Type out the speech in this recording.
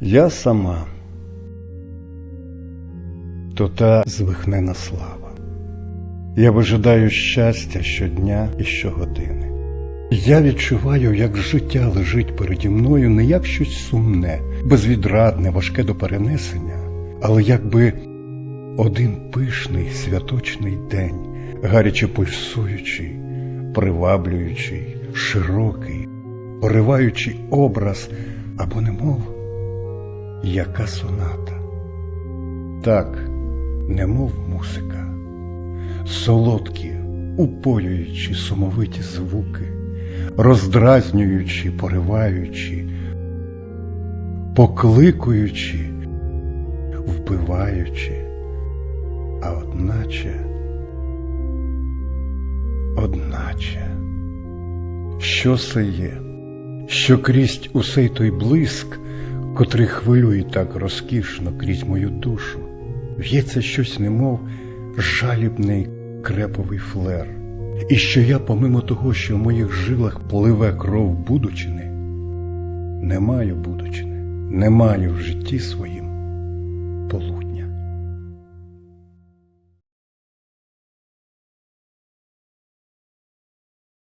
Я сама, то та звихнена слава. Я вижидаю щастя щодня і щогодини. Я відчуваю, як життя лежить переді мною не як щось сумне, безвідрадне, важке до перенесення, але якби один пишний святочний день, гаряче пульсуючий, приваблюючий, широкий, пориваючий образ або немов яка соната. Так, немов музика, солодкі, упоюючі сумовиті звуки, роздразнюючі, пориваючі, покликуючи, вбиваючи, а одначе, одначе, що це є, що крізь усей той блиск, котрий хвилює так розкішно крізь мою душу, в'ється щось, немов жалібний креповий флер, і що я, помимо того, що в моїх жилах пливе кров будучини, не маю будучини, не маю в житті своїм